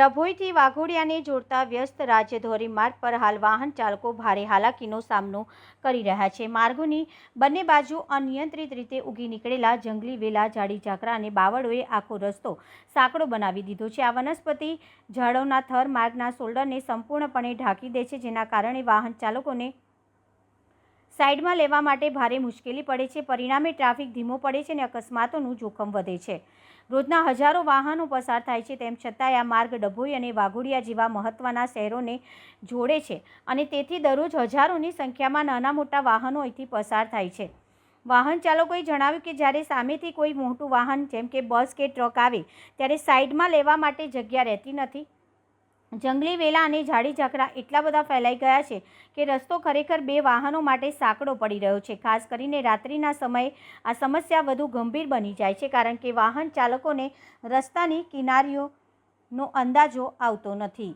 ડભોઈથી વાઘોડિયાને જોડતા વ્યસ્ત રાજ્ય માર્ગ પર હાલ વાહન ચાલકો ભારે હાલાકીનો સામનો કરી રહ્યા છે. માર્ગોની બંને બાજુ અનિયંત્રિત રીતે ઉગી નીકળેલા જંગલી વેલા, જાડી ઝાકરા અને બાવળોએ આખો રસ્તો સાંકડો બનાવી દીધો છે. આ વનસ્પતિ ઝાડોના થર માર્ગના શોલ્ડરને સંપૂર્ણપણે ઢાંકી દે છે, જેના કારણે વાહન ચાલકોને સાઈડમાં લેવા માટે ભારે મુશ્કેલી પડે છે. પરિણામે ટ્રાફિક ધીમો પડે છે અને અકસ્માતોનું જોખમ વધે છે. રોજના હજારો વાહનો પસાર થાય છે. તેમ છતાંય આ માર્ગ ડભોઈ અને વાઘોડિયા જેવા મહત્ત્વના શહેરોને જોડે છે અને તેથી દરરોજ હજારોની સંખ્યામાં નાના મોટા વાહનો અહીંથી પસાર થાય છે. વાહન ચાલકોએ જણાવ્યું કે જ્યારે સામેથી કોઈ મોટું વાહન જેમ કે બસ કે ટ્રક આવે, ત્યારે સાઈડમાં લેવા માટે જગ્યા રહેતી નથી. જંગલી વેલા અને ઝાડી ઝાકડા એટલા બધા ફેલાઈ ગયા છે કે રસ્તો ખરેખર બે વાહનો માટે સાંકડો પડી રહ્યો છે. ખાસ કરીને રાત્રિના સમયે આ સમસ્યા વધુ ગંભીર બની જાય છે કારણ કે વાહન ચાલકોને રસ્તાની કિનારીઓનો અંદાજો આવતો નથી.